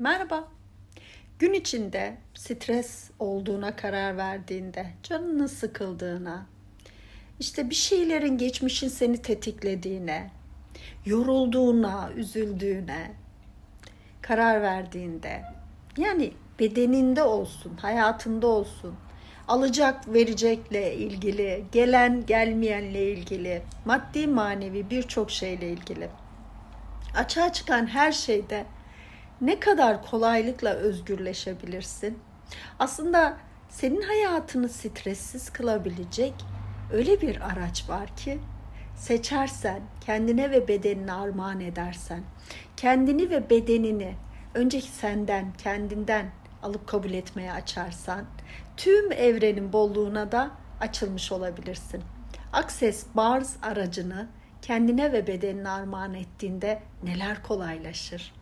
Merhaba. Gün içinde stres olduğuna karar verdiğinde, canının sıkıldığına, işte bir şeylerin geçmişin seni tetiklediğine, yorulduğuna, üzüldüğüne karar verdiğinde, yani bedeninde olsun, hayatında olsun, alacak verecekle ilgili, gelen gelmeyenle ilgili, maddi manevi birçok şeyle ilgili açığa çıkan her şeyde ne kadar kolaylıkla özgürleşebilirsin? Aslında senin hayatını stressiz kılabilecek öyle bir araç var ki seçersen, kendine ve bedenine armağan edersen, kendini ve bedenini önceki senden, kendinden alıp kabul etmeye açarsan, tüm evrenin bolluğuna da açılmış olabilirsin. Access Bars aracını kendine ve bedenine armağan ettiğinde neler kolaylaşır.